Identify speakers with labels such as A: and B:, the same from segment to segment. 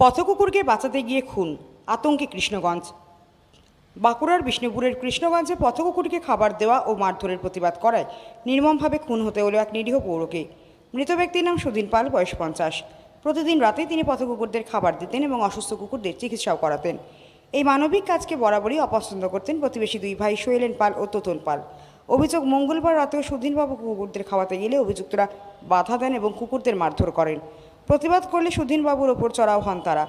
A: পথকুকুরকে বাঁচাতে গিয়ে খুন, আতঙ্কে কৃষ্ণগঞ্জ। বাঁকুড়ার বিষ্ণুপুরের কৃষ্ণগঞ্জে পথকুকুরকে খাবার দেওয়া ও মারধরের প্রতিবাদ করায় নির্মমভাবে খুন হতে হলো এক নিরীহ পৌরকে। মৃত ব্যক্তির নাম সুদিন পাল, বয়স পঞ্চাশ। প্রতিদিন রাতে তিনি পথকুকুরদের খাবার দিতেন এবং অসুস্থ কুকুরদের চিকিৎসাও করাতেন। এই মানবিক কাজকে বরাবরই অপছন্দ করতেন প্রতিবেশী দুই ভাই শৈলেন পাল ও তোতন পাল। অভিযোগ মঙ্গলবার রাতেও সুধীনবাবু কুকুরদের খাওয়াতে গেলে অভিযুক্তরা বাধা দেন এবং কুকুরদের মারধর করেন। প্রতিবাদ করলে সুধীনবাবুর ওপর চড়াও হন তারা।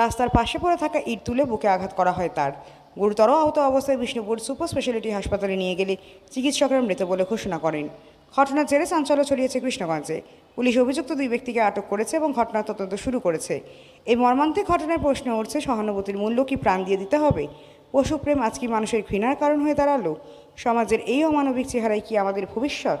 A: রাস্তার পাশে পড়ে থাকা ইট তুলে বুকে আঘাত করা হয় তার। গুরুতর আহত অবস্থায় বিষ্ণুপুর সুপার স্পেশালিটি হাসপাতালে নিয়ে গেলে চিকিৎসকরা মৃত বলে ঘোষণা করেন। ঘটনার জেরে চাঞ্চল্য ছড়িয়েছে কৃষ্ণগঞ্জে। পুলিশ অভিযুক্ত দুই ব্যক্তিকে আটক করেছে এবং ঘটনার তদন্ত শুরু করেছে। এই মর্মান্তিক ঘটনায় প্রশ্ন উঠছে, সহানুভূতির মূল্য কি প্রাণ দিয়ে দিতে হবে? পশুপ্রেম আজ কি মানুষের ঘৃণার কারণ হয়ে দাঁড়াল? সমাজের এই অমানবিক চেহারায় কি আমাদের ভবিষ্যৎ?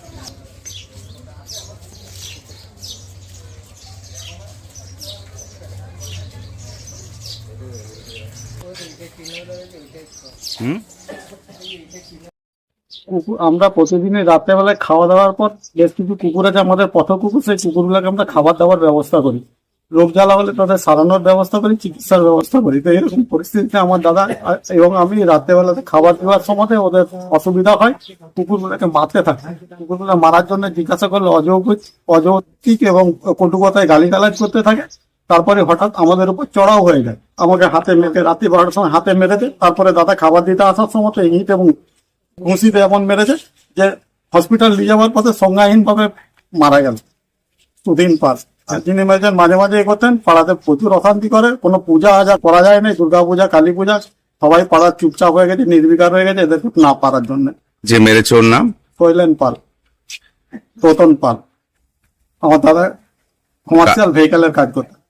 B: প্রতিদিনই রাত্রেবেলায় খাওয়া দাওয়ার পর বেশ কিছু কুকুর আছে, আমাদের পথ কুকুর, সেই কুকুরগুলোকে আমরা খাবার দাবার ব্যবস্থা করি। রোগ জ্বালা হলে তাদের সারানোর ব্যবস্থা করি, চিকিৎসার ব্যবস্থা করি। তো এরকম পরিস্থিতিতে আমার দাদা এবং আমি রাত্রেবেলাতে খাবার দেওয়ার সময় ওদের অসুবিধা হয়, কুকুরগুলোকে মারতে থাকে। কুকুরগুলো মারার জন্য জিজ্ঞাসা করলে অযৌক্তিক অযৌক্তিক এবং কটুকতায় গালিগালাজ করতে থাকে। তারপরে হঠাৎ আমাদের উপর চড়াও হয়ে যায়। আমাকে হাতে মেরে রাত্রি বারোটার সময় হাতে মেরেছে। তারপরে দাদা খাবার দিতে আসার সময় তো ইট এবং ঘুষিতে এমন মেরেছে যে হসপিটাল নিয়ে যাওয়ার পথে সংজ্ঞাহীন ভাবে মারা গেল। দুদিন পাস আর যিনি মেরেছেন মাঝে মাঝে এ করতেন। পাড়াতে প্রচুর অশান্তি করে। কোনো পূজা আজা করা যায় না দুর্গা পূজা কালী পূজা সবাই পাড়ার চুপচাপ হয়ে গেছে নির্বিকার হয়ে গেছে এদেরকে না পারার জন্য।
C: যে মেরেছে ওর নাম?
B: কইলেন পাল। রতন পাল। আমার দাদা কমার্শিয়াল ভেহিকেলের কাজ করতেন।